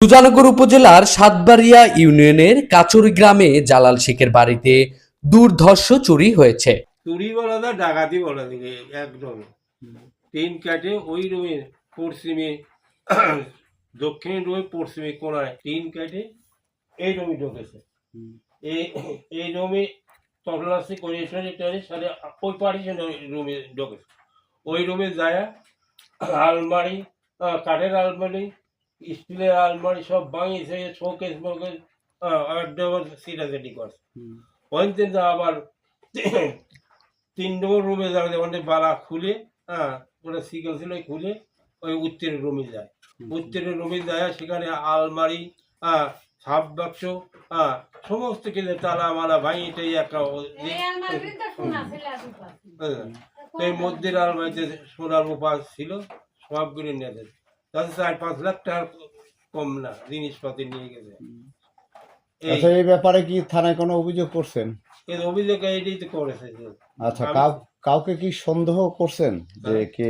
সুজানগর উপজেলার সাতবাড়িয়া ইউনিয়নের কাচুরি গ্রামে জালাল শেখের বাড়িতে দুর্ধর্ষ চুরি হয়েছে। চুরি বলা যায় ডাকাতি বলা দিকে একদম। তিন কাটে ওই রুমে, পশ্চিমে, দক্ষিণ রুমে, পশ্চিমে কোনায় তিন কাটে এই রুমে ঢুকেছে। এই রুমে তল্লাশি করে সারে ওই পার্টিশন রুমে ঢুকেছে। ওই রুমে যায় আলমারি কাঠের আলমারি স্টিলের আলমারি সব ভাঙিয়েছে শোকেস মোকেস একদম সিটাসিটি করছে ওইদিন আবার তিন নম্বর রুমে যাবে ওখানে বালা খুলে হ্যাঁ ওটা সিকেল ছিল খুলে ওই উত্তরের রুমে যায়। উত্তরের রুমে যায় সেখানে আলমারি হ্যাঁ সাপ বাক্স হ্যাঁ সমস্ত কিছু তালা মালা ভাঙি টাই একটা হ্যাঁ, এই মধ্যের আলমারিতে সোনার উপাস ছিল সবগুলি নিয়ে তাতে চার পাঁচ লাখ টাকার কম না জিনিসপাতি নিয়ে গেছে। এই আচ্ছা এই ব্যাপারে কি থানায় কোনো অভিযোগ করছেন? এর অভিযোগ এইটাই তো করেছে আচ্ছা কাউ কাউকে কি সন্দেহ করছেন যে কে